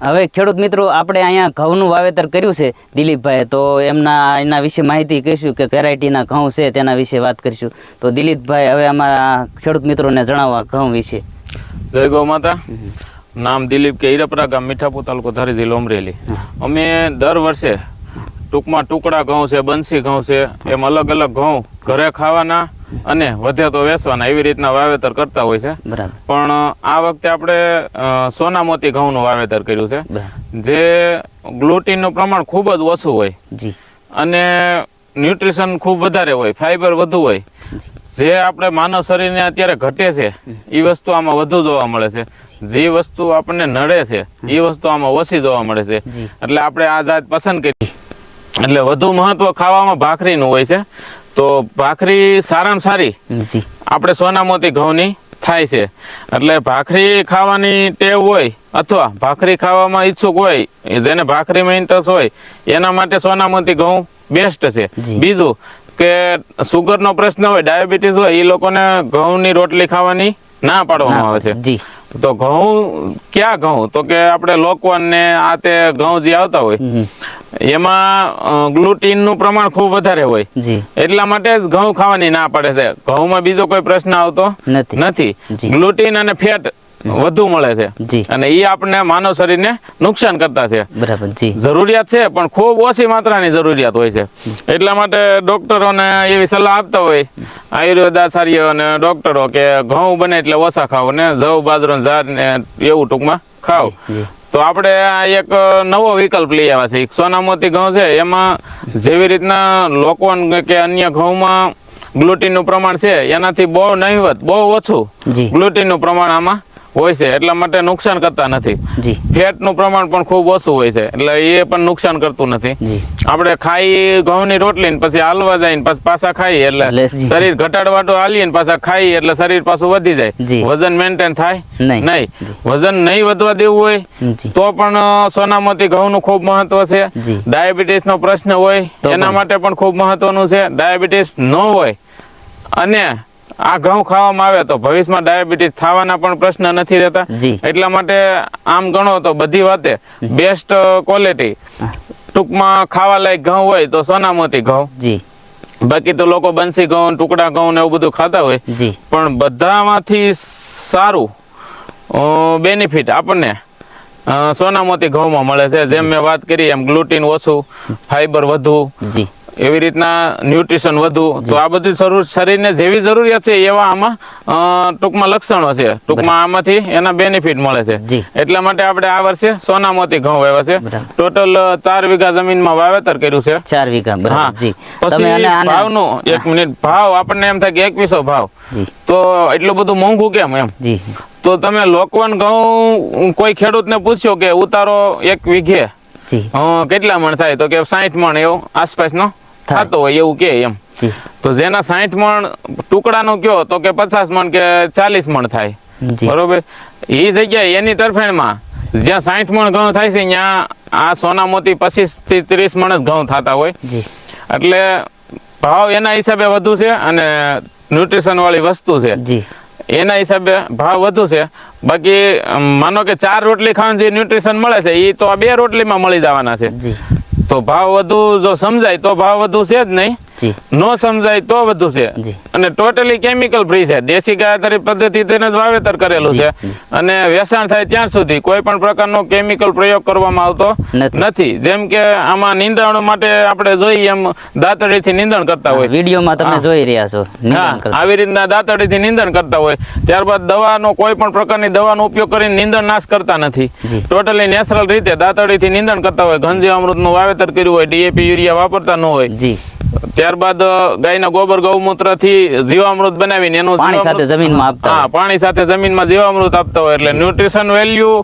હવે ખેડૂત મિત્રો આપણે અહીંયા ઘઉંનું વાવેતર કર્યું છે દિલીપભાઈ તો એમના એના વિશે માહિતી કહીશું કે વેરાયટીના ઘઉં છે તેના વિશે વાત કરીશું. તો દિલીપભાઈ હવે અમારા ખેડૂત મિત્રોને જણાવવા ઘઉં વિશે. જય ગૌ માતા. નામ દિલીપ કે ઈરપરા ગામ મીઠાપુર તાલુકો ધારી જિલ્લો અમરેલી અમે દર વર્ષે ટૂંકમાં ટુકડા ઘઉં છે બંસી ઘઉં છે એમ અલગ અલગ ઘઉં ઘરે ખાવાના અને વધે તો વેચવાના એવી રીતના વાવેતર કરતા હોય છે. પણ આ વખતે આપણે સોના મોતી ઘઉંનું વાવેતર કર્યું છે. જે ગ્લુટીનનું પ્રમાણ ખૂબ જ ઓછું હોય. અને ન્યુટ્રિશન ખૂબ વધારે હોય ફાઈબર વધુ હોય. જે. આપણે માનવ શરીરને અત્યારે ઘટે છે એ વસ્તુ આમાં વધુ જોવા મળે છે. જે વસ્તુ આપણને નડે છે એ વસ્તુ આમાં ઓછી જોવા મળે છે. એટલે આપણે આ જાત પસંદ કરી. એટલે વધુ મહત્વ ખાવામાં ભાખરીનું હોય છે. તો ભાખરી સારામાં સારી? જી. આપણે સોનામોતી ઘઉંની થાય છે. એટલે ભાખરી ખાવાની ટેવ હોય અથવા ભાખરી ખાવામાં ઈચ્છુક હોય જેને ભાખરીમાં ઇન્ટરેસ્ટ હોય એના માટે સોનામોતી ઘઉં બેસ્ટ છે. બીજું કે સુગરનો પ્રશ્ન હોય ડાયાબિટીસ હોય એ લોકોને ઘઉંની રોટલી ખાવાની ના પાડવામાં આવે છે. જી. તો ઘઉં ક્યાં ઘઉં? તો કે આપણે લોકવન ને આ તે ઘઉં જે આવતા હોય. એમાં ગ્લુટીનનું પ્રમાણ ખૂબ વધારે હોય. એટલા માટે જ ઘઉં ખાવાની ના પડે છે. ઘઉંમાં બીજો કોઈ પ્રશ્ન આવતો નથી. ગ્લુટીન અને ફેટ વધુ મળે છે. અને એ આપણને માનવ શરીરને નુકસાન કરતા છે. બરાબર જી. જરૂરિયાત છે પણ ખૂબ ઓછી માત્રાની જરૂરિયાત હોય છે. એટલા માટે ડોક્ટરોને એવી સલાહ આપતા હોય આયુર્વેદ આચાર્ય અને ડોક્ટરો કે ઘઉં બને એટલે ઓછા ખાઓ ને જવ બાજરો ઝાર ને એવું ટૂંકમાં ખાઓ. તો આપણે આ એક નવો વિકલ્પ લઈ આવ્યા છે. એક સોનામોતી ઘઉં છે. એમાં જેવી રીતના લોકવન કે અન્ય ઘઉંમાં ગ્લુટીનનું પ્રમાણ છે. એનાથી બહુ નહીવત બહુ ઓછું ગ્લુટીનનું પ્રમાણ આમાં હોય છે એટલા માટે નુકસાન કરતા નથી. ફેટનું પ્રમાણ પણ ખૂબ ઓછું હોય છે એટલે એ પણ નુકસાન કરતું નથી. આપણે ખાઈ ઘઉંની રોટલી ને પછી હાલવા જાય ને પછી પાછા ખાઈ એટલે. શરીર ઘટાડવાટું હાલીએ ને પાછા ખાઈ એટલે શરીર પાછું વધી જાય. વજન મેન્ટેન થાય? નહીં. વજન નહીં વધવા દેવું હોય તો પણ સોનામતી ઘઉંનું ખૂબ મહત્વ છે. ડાયાબિટીસ ડાયાબિટીસનો પ્રશ્ન હોય એના માટે પણ ખૂબ મહત્વનું છે. ડાયાબિટીસ ન હોય અને આ ઘઉં ખાવામાં આવે તો ભવિષ્યમાં ડાયાબિટીસ થવાના પણ પ્રશ્ન નથી રહેતા. એટલા માટે આમ ગણો તો બધી વાતે બેસ્ટ ક્વોલિટી ટૂંકમાં ખાવા લાયક ઘઉં હોય તો સોનામતી ઘઉં. જી. બાકી તો લોકો બંસી ઘઉં ટુકડા ઘઉં ને એવું બધું ખાતા હોય. જી. પણ બધામાંથી સારું બેનિફિટ આપણને સોનામોતી ઘઉંમાં મળે છે. જેમ મેં વાત કરી એમ ગ્લુટીન ઓછું ફાઈબર વધુ. જી. એવી રીતના ન્યુટ્રિશન વધુ તો આ બધી જરૂર શરીરને જેવી જરૂરિયાત છે એવા આમાં ટૂંકમાં લક્ષણો છે. ટૂંકમાં આમાંથી એના બેનિફિટ મળે છે. એટલા માટે આપણે આ વર્ષે સોનામોતી ઘઉં વાવ્યા છે. ટોટલ ચાર વીઘા જમીનમાં વાવેતર કર્યું છે. ચાર વીઘા હા. પછી ભાવનું એક મિનિટ. ભાવ આપણને એમ થાય કે એકવીસો ભાવ. તો એટલું બધું મોંઘું કેમ એમ? તો તમે લોકવન ઘઉં કોઈ ખેડૂતને પૂછ્યો કે ઉતારો એક વીઘે? કેટલા મણ થાય? તો કે સાઈઠ મણ એવું આસપાસનો. થતો હોય એવું કે એમ. તો જેના સાઠ મણ ટુકડાનો કયો તો કે પચાસ મણ કે ચાલીસ મણ થાય. બરોબર? એ જગ્યાએ એની તરફેણમાં જ્યાં સાઠ મણ ઘઉં થાય છે ત્યાં આ સોનામોતી પચીસથી ત્રીસ મણ જ ઘઉં થતા હોય. એટલે ભાવ એના હિસાબે વધુ છે અને ન્યુટ્રિશન વાળી વસ્તુ છે. એના હિસાબે ભાવ વધુ છે. બાકી માનો કે ચાર રોટલી ખાવાની જે ન્યુટ્રિશન મળે છે એ તો આ બે રોટલીમાં મળી જવાના છે. તો ભાવ વધુ જો સમજાય તો ભાવ વધુ છે જ નહીં. નો સમજાય તો બધું છે. અને ટોટલી કેમિકલ ફ્રી છે. દેશી ગાયતરી પદ્ધતિ તેને જ વાવેતર કરેલું છે. અને વેચાણ થાય ત્યાં સુધી કોઈ પણ પ્રકારનો કેમિકલ પ્રયોગ કરવામાં આવતો નથી. જેમ કે આમાં નિંદણ માટે આપણે જોઈએ એમ દાંતડીથી નિંદણ કરતા હોય. વિડીયોમાં તમે જોઈ રહ્યા છો. આવી રીતના દાંતડીથી નિંદણ કરતા હોય. ત્યારબાદ દવાનો કોઈ પણ પ્રકારની દવાનો ઉપયોગ કરીને નિંદણ નાશ કરતા નથી. ટોટલી નેચરલ રીતે દાંતડીથી નિંદણ કરતા હોય. ઘનજી અમૃતનું વાવેતર કર્યું હોય ડીએપી યુરિયા વાપરતા ન હોય. જી. ત્યારબાદ ગાયના ગોબર ગૌમૂત્રથી જીવામૃત બનાવીને એનું પાણી સાથે જમીનમાં આપતા હા પાણી સાથે જમીનમાં જીવામૃત આપતા હોય એટલે ન્યુટ્રિશન વેલ્યુ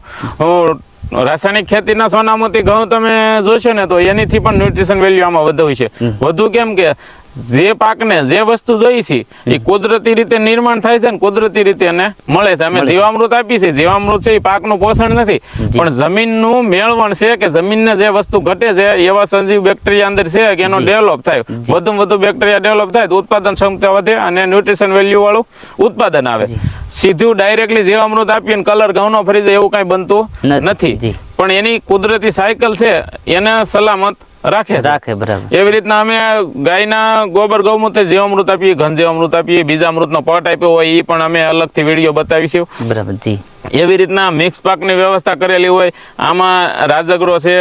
રાસાયણિક ખેતીના સોનામતી ઘઉં તમે જોશો ને તો એનીથી પણ ન્યુટ્રિશન વેલ્યુ આમાં વધુ છે. વધુ કેમ કે જે પાકને જે વસ્તુ જોઈ છે એ કુદરતી રીતે નિર્માણ થાય છે ને કુદરતી રીતે એને મળે છે. અમે જીવામૃત આપી છે. જીવામૃત છે એ પાકનું પોષણ નથી. પણ જમીનનું મેળવણ છે કે જમીનને જે વસ્તુ ઘટે છે એવા સંજીવ બેક્ટેરિયા અંદર છે કે એનો ડેવલપ થાય. વધુ વધુ બેક્ટેરિયા ડેવલપ થાય તો ઉત્પાદન ક્ષમતા વધે અને ન્યુટ્રિશન વેલ્યુ વાળું ઉત્પાદન આવે. સીધું ડાયરેક્ટલી જીવામૃત આપીએ ને કલર ઘઉંનો ફરી જાય એવું કાંઈ બનતું નથી. નથી પણ એની કુદરતી સાયકલ છે એને સલામત રાખે રાખે બરાબર. એવી રીતના અમે ગાયના ગોબર ગૌમૂત્ર જીવામૃત આપીએ ઘન જીવામૃત આપીએ બીજા અમૃતનો પટ આપ્યો હોય એ પણ અમે અલગથી વીડિયો બતાવીશું. બરાબર જી. એવી રીતના મિક્સ પાકની વ્યવસ્થા કરેલી હોય આમાં રાજગરો છે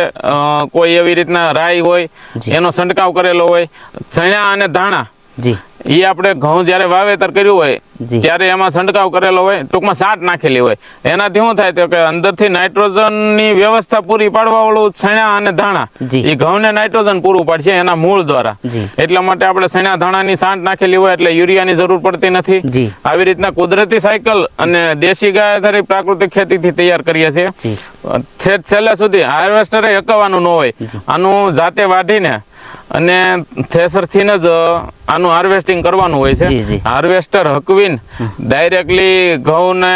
કોઈ એવી રીતના રાઈ હોય. એનો છંટકાવ કરેલો હોય ચણા અને ધાણા. જી. એ આપણે ઘઉં જ્યારે વાવેતર કર્યું હોય. ત્યારે એમાં છંટકાવ કરેલો હોય ટૂંકમાં સાટ નાખેલી હોય. એનાથી શું થાય તો કે અંદરથી નાઇટ્રોજનની વ્યવસ્થા પૂરી પાડવા વાળું છણા અને ધાણા. એ ઘઉંને નાઇટ્રોજન પૂરું પાડશે એના મૂળ દ્વારા. એટલા માટે આપણે છણા ધાણાની સાંટ નાખેલી હોય એટલે યુરિયાની જરૂર પડતી નથી. આવી રીતના કુદરતી સાયકલ અને દેશી ગાય ધરી પ્રાકૃતિક ખેતીથી તૈયાર કરીએ છીએ. છેક છેલ્લે સુધી હાર્વેસ્ટરે એકવાનું ન હોય. આનું જાતે વાઢીને અને થ્રેસરથી જ આનું હાર્વેસ્ટિંગ કરવાનું હોય. છે. હાર્વેસ્ટર હકવીન ડાયરેક્ટલી ઘઉંને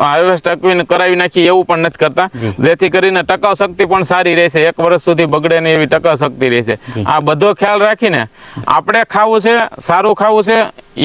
હાર્વેસ્ટ હકવીન કરાવી નાખી એવું પણ નથી કરતા. જેથી કરીને ટકાઉ શક્તિ પણ સારી રહેશે. એક વર્ષ સુધી બગડે નહીં એવી ટકાઉ શક્તિ રહેશે. આ બધો ખ્યાલ રાખીને આપણે ખાવું છે સારું ખાવું છે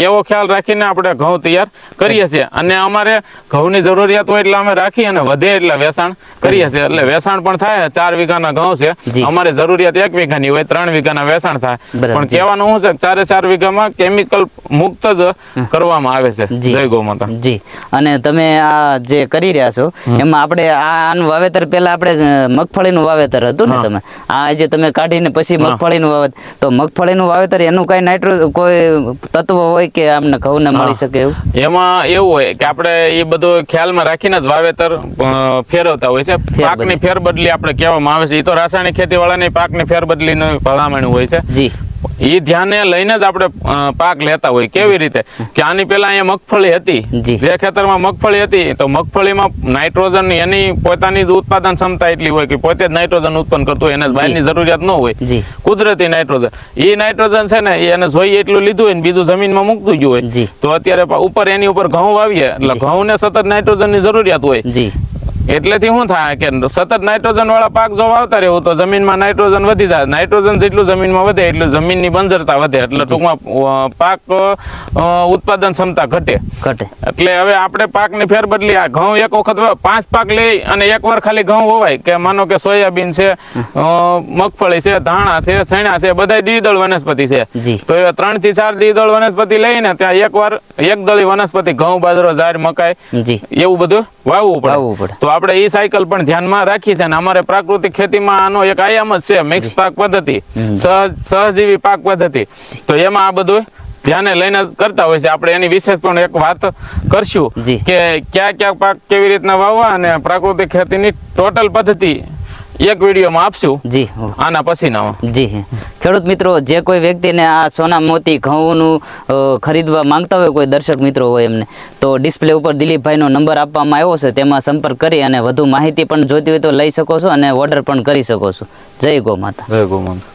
એવો ખ્યાલ રાખીને આપણે ઘઉં તૈયાર કરીએ છીએ. અને અમારે ઘઉંની જરૂરિયાત હોય એટલે અમે રાખી અને વધે એટલે વેચાણ કરીએ છીએ. એટલે વેચાણ પણ થાય ચાર વીઘાના ઘઉં છે. અમારે જરૂરિયાત એક વીઘાની હોય ત્રણ વીઘાના વેચાણ થાય. પણ. કહેવાનું શું છે કે ચારે ચાર વીઘામાં કેમિકલ મુક્ત જ કરવામાં આવે છે. જય ગૌમાતા. જી. અને તમે આ જે કરી રહ્યા છો એમાં આપણે આ આનું વાવેતર પહેલા આપણે મગફળીનું વાવેતર હતું ને તમે? આ જે તમે કાઢીને પછી મગફળીનું વાવેતર તો મગફળીનું વાવેતર એનું કાંઈ નાઇટ્રો કોઈ તત્વ હોય કે આમને ઘઉંને મળી શકે એવું? એમાં એવું હોય કે આપણે એ બધું ખ્યાલમાં રાખીને જ વાવેતર ફેરવતા હોય છે. પાકની ફેરબદલી આપણે કહેવામાં આવે છે. એ તો રાસાયણિક ખેતી વાળાની પાકની ફેરબદલીની ભલામણ હોય છે. જી. એ ધ્યાને લઈને જ આપણે પાક લેતા હોય. કેવી રીતે? કે આની પહેલા અહીંયા મગફળી હતી. જે. ખેતરમાં મગફળી હતી તો મગફળીમાં નાઇટ્રોજન એની પોતાની જ ઉત્પાદન ક્ષમતા એટલી હોય કે પોતે જ નાઇટ્રોજન ઉત્પન્ન કરતું હોય એને બહારની જરૂરિયાત ન હોય. કુદરતી નાઇટ્રોજન. એ નાઇટ્રોજન છે ને એને જોઈએ એટલું લીધું હોય ને બીજું જમીનમાં મૂકતું જ હોય. તો અત્યારે ઉપર એની ઉપર ઘઉં વાવીએ એટલે ઘઉંને સતત નાઇટ્રોજનની જરૂરિયાત હોય. એટલેથી શું થાય કે સતત નાઇટ્રોજન વાળા પાક જો વાવતા રહેવું તો જમીનમાં નાઇટ્રોજન વધી જાય. નાઇટ્રોજન જેટલું જમીનમાં વધે એટલું જમીનની બંજરતા વધે. એટલે ટૂંકમાં પાક ઉત્પાદન ક્ષમતા ઘટે. ઘટે. એટલે હવે આપણે પાકની ફેરબદલી આ ઘઉં એક વખત પાંચ પાક લઈ અને એક વાર ખાલી ઘઉં હોવાય કે માનો કે સોયાબીન છે મગફળી છે ધાણા છે છણા છે બધા દ્વિદળ વનસ્પતિ છે. તો એ ત્રણથી ચાર દ્વિદળ વનસ્પતિ લઈને ત્યાં એક વાર એક દળી વનસ્પતિ ઘઉં બાજરો જાર મકાઈ એવું બધું વાવવું વાવવું પડે પડે. તો આપણે એ સાયકલ પણ ધ્યાનમાં રાખી છે અને અમારે પ્રાકૃતિક ખેતીમાં આનો એક આયામ જ છે મિક્સ પાક પદ્ધતિ. સહજ સહજીવી પાક પદ્ધતિ. તો એમાં આ બધું ધ્યાને લઈને કરતા હોય છે. આપણે એની વિશેષ પણ એક વાત કરશું કે કયા કયા પાક કેવી રીતના વાવવા અને પ્રાકૃતિક ખેતીની ટોટલ પદ્ધતિ એક વિડીયોમાં આપશું? જી. આના પછીના જી. ખેડૂત મિત્રો જે કોઈ વ્યક્તિને આ સોના મોતી ઘઉંનું ખરીદવા માંગતા હોય કોઈ દર્શક મિત્રો હોય એમને તો ડિસ્પ્લે ઉપર દિલીપભાઈનો નંબર આપવામાં આવ્યો છે તેમાં સંપર્ક કરી અને વધુ માહિતી પણ જોઈતી હોય તો લઈ શકો છો અને ઓર્ડર પણ કરી શકો છો. જય ગો માતા જય ગોમંત.